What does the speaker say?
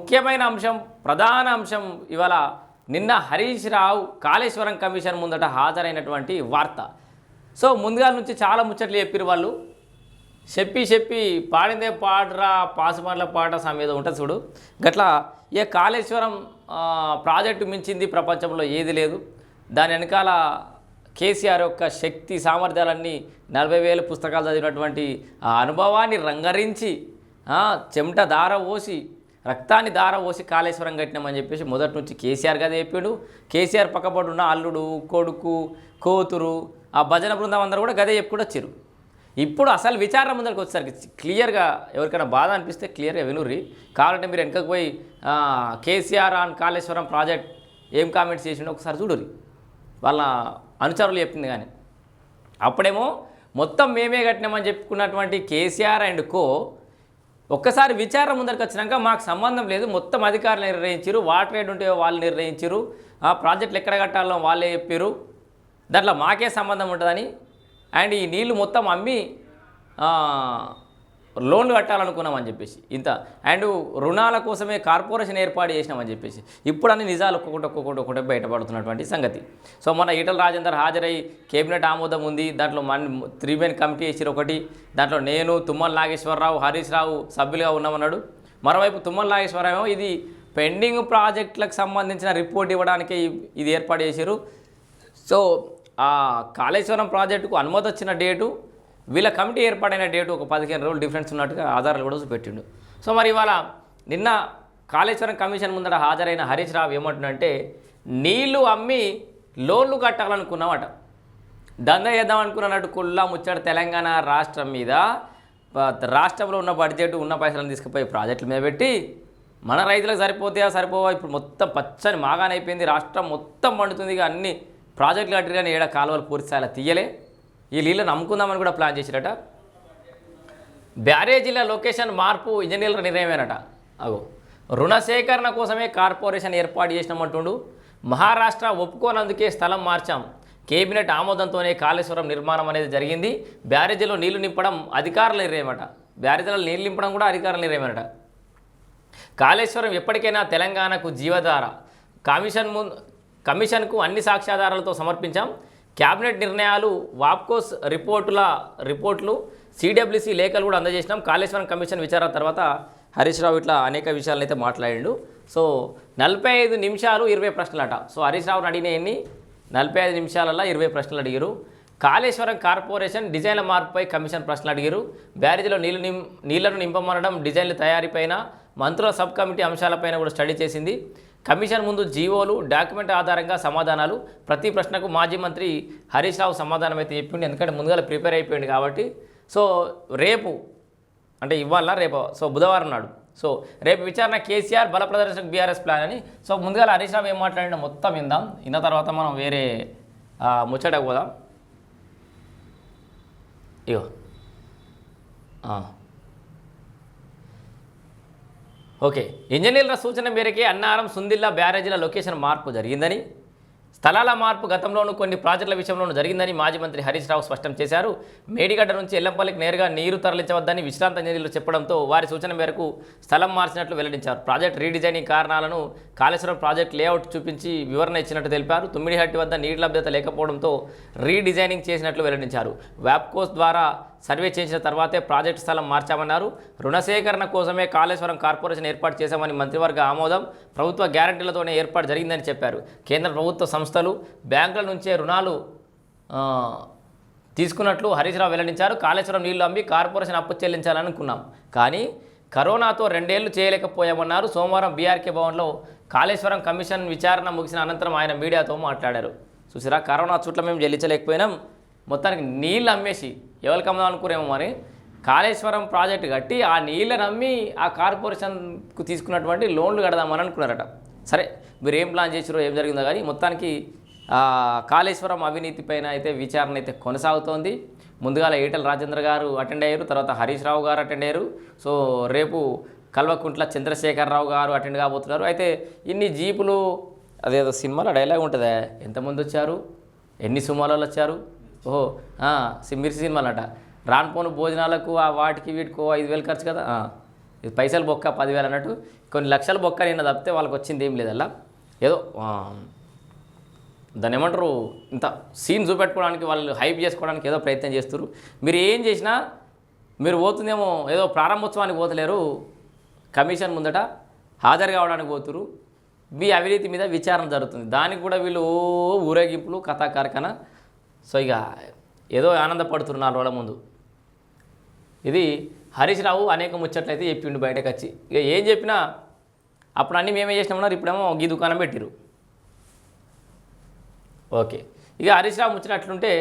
ముఖ్యమైన అంశం ప్రధాన అంశం ఇవాళ నిన్న హరీష్ రావు కాళేశ్వరం కమిషన్ ముందట హాజరైనటువంటి వార్త. సో ముందుగా నుంచి చాలా ముచ్చట్లు చెప్పారు వాళ్ళు. చెప్పి చెప్పి పాడిందే పాడరా పాసుమార్ల పాట సమేత ఉంటుంది చూడు. గట్లా ఏ కాళేశ్వరం ప్రాజెక్టు మించింది ప్రపంచంలో ఏది లేదు. దాని వెనకాల కేసీఆర్ యొక్క శక్తి సామర్థ్యాలన్నీ నలభై వేల పుస్తకాలు చదివినటువంటి ఆ అనుభవాన్ని రంగరించి చెమట దార పోసి రక్తాన్ని దార పోసి కాళేశ్వరం కట్టినామని చెప్పేసి మొదటి నుంచి కేసీఆర్ గదే చెప్పాడు. కేసీఆర్ పక్కపడి ఉన్న అల్లుడు కొడుకు కోతురు ఆ భజన బృందం అందరూ కూడా గదే చెప్పుకుంటూ వచ్చారు ఇప్పుడు అసలు విచారణ ముందరికి వచ్చేసరికి క్లియర్గా ఎవరికైనా బాధ అనిపిస్తే క్లియర్గా వినుర్రి. కావాలంటే మీరు వెనకకు పోయి కేసీఆర్ ఆన్ కాళేశ్వరం ప్రాజెక్ట్ ఏం కామెంట్స్ చేసిండో ఒకసారి చూడుర్రి. వాళ్ళ అనుచరులు చెప్పింది కానీ. అప్పుడేమో మొత్తం మేమే కట్టినామని చెప్పుకున్నటువంటి కేసీఆర్ అండ్ కో ఒక్కసారి విచారణ ముందరికి వచ్చినాక మాకు సంబంధం లేదు మొత్తం అధికారులు నిర్ణయించారు వాటర్ రేట్ ఉంటే వాళ్ళు నిర్ణయించారు ఆ ప్రాజెక్టులు ఎక్కడ కట్టాలో వాళ్ళే చెప్పారు దాంట్లో మాకే సంబంధం ఉంటుందని అండ్ ఈ నీళ్ళు మొత్తం అమ్మి లోన్లు కట్టాలనుకున్నామని చెప్పేసి ఇంత. అండ్ రుణాల కోసమే కార్పొరేషన్ ఏర్పాటు చేసినామని చెప్పేసి ఇప్పుడు అన్ని నిజాలు ఒక్కొక్కటి ఒక్కొక్కటి ఒక్కొక్కటి బయటపడుతున్నటువంటి సంగతి. సో మన ఈటల రాజేందర్ హాజరై కేబినెట్ ఆమోదం ఉంది దాంట్లో మన త్రీ మెన్ కమిటీ వేసారు ఒకటి దాంట్లో నేను తుమ్మల నాగేశ్వరరావు హరీష్ రావు సభ్యులుగా ఉన్నామన్నాడు. మరోవైపు తుమ్మల నాగేశ్వరరావు ఇది పెండింగ్ ప్రాజెక్టులకు సంబంధించిన రిపోర్ట్ ఇవ్వడానికి ఇది ఏర్పాటు చేశారు సో ఆ కాళేశ్వరం ప్రాజెక్టుకు అనుమతి వచ్చిన డేటు వీళ్ళ కమిటీ ఏర్పాటైన డేటు ఒక పదిహేను రోజులు డిఫరెన్స్ ఉన్నట్టుగా ఆధారాలు కూడా పెట్టిండు సో మరి ఇవాళ నిన్న కాళేశ్వరం కమిషన్ ముందర హాజరైన హరీష్ రావు ఏమంటుందంటే నీళ్ళు అమ్మి లోన్లు కట్టాలనుకున్నామట దందా చేద్దాం అనుకున్నట్టు కుల్లా ముచ్చట తెలంగాణ రాష్ట్రం మీద రాష్ట్రంలో ఉన్న బడ్జెట్ ఉన్న పైసలను తీసుకుపోయి ప్రాజెక్టుల మీద పెట్టి మన రైతులకు సరిపోతాయా సరిపోవా? ఇప్పుడు మొత్తం పచ్చని మాగానైపోయింది. రాష్ట్రం మొత్తం పండుతుంది. ఇక అన్ని ప్రాజెక్టులు కట్టి కానీ ఏడ కాలువలు పూర్తి స్థాయిలో తీయలే. ఈ నీళ్ళు నమ్ముకుందామని కూడా ప్లాన్ చేసిరట. బ్యారేజీల లొకేషన్ మార్పు ఇంజనీర్ల నిర్ణయమేనట. అగో రుణ సేకరణ కోసమే కార్పొరేషన్ ఏర్పాటు చేసినామంటుండు. మహారాష్ట్ర ఒప్పుకోనందుకే స్థలం మార్చాం. కేబినెట్ ఆమోదంతోనే కాళేశ్వరం నిర్మాణం అనేది జరిగింది. బ్యారేజీలో నీళ్ళు నింపడం అధికారుల నిర్ణయమట. బ్యారేజీలో నీళ్ళు నింపడం కూడా అధికారుల నిర్ణయమేనట. కాళేశ్వరం ఎప్పటికైనా తెలంగాణకు జీవధార. కమిషన్ ముందు కమిషన్కు అన్ని సాక్ష్యాధారాలతో సమర్పించాం. క్యాబినెట్ నిర్ణయాలు వాప్కోస్ రిపోర్టుల రిపోర్ట్లు సిడబ్ల్యూసి లేఖలు కూడా అందజేసినాం. కాళేశ్వరం కమిషన్ విచారణ తర్వాత హరీష్ రావు ఇట్లా అనేక విషయాలను అయితే మాట్లాడిండు. సో నలభై ఐదు నిమిషాలు ఇరవై ప్రశ్నలట. సో హరీష్ రావుని అడిగినయన్ని నలభై ఐదు నిమిషాలలో ఇరవై ప్రశ్నలు అడిగారు కాళేశ్వరం కార్పొరేషన్ డిజైన్ల మార్పుపై కమిషన్ ప్రశ్నలు అడిగారు బ్యారేజీలో నీళ్ళు నిం నీళ్ళను నింపమనడం డిజైన్ల తయారీపైన మంత్రుల సబ్ కమిటీ అంశాలపైన కూడా స్టడీ చేసింది. కమిషన్ ముందు జీవోలు డాక్యుమెంట్ ఆధారంగా సమాధానాలు. ప్రతి ప్రశ్నకు మాజీ మంత్రి హరీష్ రావు సమాధానం అయితే చెప్పిండు. ఎందుకంటే ముందుగా ప్రిపేర్ అయిపోయింది కాబట్టి. సో రేపు అంటే ఇవాళ రేపు సో బుధవారం నాడు. సో రేపు విచారణ కేసీఆర్ బల ప్రదర్శనకు బీఆర్ఎస్ ప్లాన్ అని. సో ముందుగా హరీష్ రావు ఏం మాట్లాడినా మొత్తం విందాం. ఇన్న తర్వాత మనం వేరే ఆ, ముచ్చటకు పోదాం. ఇగో ఆ. ఓకే. ఇంజనీర్ల సూచన మేరకే అన్నారం సుందిల్లా బ్యారేజీల లొకేషన్ మార్పు జరిగిందని స్థలాల మార్పు గతంలోనూ కొన్ని ప్రాజెక్టుల విషయంలోనూ జరిగిందని మాజీ మంత్రి హరీష్ రావు స్పష్టం చేశారు. మేడిగడ్డ నుంచి ఎల్లంపల్లికి నేరుగా నీరు తరలించవద్దని విశ్రాంత ఇంజనీర్లు చెప్పడంతో వారి సూచన మేరకు స్థలం మార్చినట్లు వెల్లడించారు. ప్రాజెక్ట్ రీడిజైనింగ్ కారణాలను కాళేశ్వరం ప్రాజెక్ట్ లేఅవుట్ చూపించి వివరణ ఇచ్చినట్టు తెలిపారు. తుమ్మిడిహట్టి వద్ద నీటి లభ్యత లేకపోవడంతో రీడిజైనింగ్ చేసినట్లు వెల్లడించారు. వ్యాప్కోస్ ద్వారా సర్వే చేసిన తర్వాతే ప్రాజెక్టు స్థలం మార్చామన్నారు. రుణ సేకరణ కోసమే కాళేశ్వరం కార్పొరేషన్ ఏర్పాటు చేశామని మంత్రివర్గ ఆమోదం ప్రభుత్వ గ్యారంటీలతోనే ఏర్పాటు జరిగిందని చెప్పారు. కేంద్ర ప్రభుత్వ సంస్థ సంస్థలు బ్యాంకుల నుంచే రుణాలు తీసుకున్నట్లు హరీష్ రావు వెల్లడించారు. కాళేశ్వరం నీళ్ళు అమ్మి కార్పొరేషన్ అప్పు చెల్లించాలనుకున్నాం కానీ కరోనాతో రెండేళ్ళు చేయలేకపోయామన్నారు. సోమవారం బీఆర్కే భవన్లో కాళేశ్వరం కమిషన్ విచారణ ముగిసిన అనంతరం ఆయన మీడియాతో మాట్లాడారు. చూసిరా కరోనా చుట్ల మేము చెల్లించలేకపోయినాం మొత్తానికి నీళ్ళు అమ్మేసి ఎవరికి అమ్ముదాం మరి? కాళేశ్వరం ప్రాజెక్టు కట్టి ఆ నీళ్ళని అమ్మి ఆ కార్పొరేషన్కు తీసుకున్నటువంటి లోన్లు కడదామని అనుకున్నారట. సరే మీరు ఏం ప్లాన్ చేసారో ఏం జరిగిందో కానీ మొత్తానికి కాళేశ్వరం అవినీతి పైన అయితే విచారణ అయితే కొనసాగుతోంది. ముందుగా ఈటల రాజేంద్ర గారు అటెండ్ అయ్యారు తర్వాత హరీష్ రావు గారు అటెండ్ అయ్యారు. సో రేపు కల్వకుంట్ల చంద్రశేఖరరావు గారు అటెండ్ కాబోతున్నారు. అయితే ఇన్ని జీపులు అదేదో సినిమాలో డైలాగ్ ఉంటుందా? ఎంతమంది వచ్చారు? ఎన్ని సినిమాలలో వచ్చారు? ఓహో ఆ, సి- మిర్చి సినిమాలట. రానుపోను భోజనాలకు ఆ వాటికి వీటికో ఐదు వేలు ఖర్చు కదా? పైసలు బొక్క పదివేలు అన్నట్టు. కొన్ని లక్షల బొక్క నిన్న తప్పితే వాళ్ళకి వచ్చింది ఏం లేదల్లా? ఏదో దాన్ని ఏమంటారు ఇంత సీన్ చూపెట్టుకోవడానికి వాళ్ళు హైప్ చేసుకోవడానికి ఏదో ప్రయత్నం చేస్తారు మీరు ఏం చేసినా మీరు పోతుందేమో ఏదో ప్రారంభోత్సవానికి పోతలేరు. కమిషన్ ముందట హాజరు కావడానికి పోతురు మీ అవినీతి మీద విచారణ జరుగుతుంది. దానికి కూడా వీళ్ళు ఊరేగింపులు కథా కార్ఖాన. సో ఇక ఏదో ఆనందపడుతున్నారు వాళ్ళ రోజుల ముందు. ఇది హరీష్ రావు అనేక ముచ్చట్లయితే చెప్పిండు బయటకు వచ్చి ఇక ఏం చెప్పినా అప్పుడు అన్నీ మేమే చేసినామన్నారు ఇప్పుడేమో గీ దుకాణం పెట్టిరు ఓకే. ఇక హరీష్ రావు ముచ్చట అట్లుంటే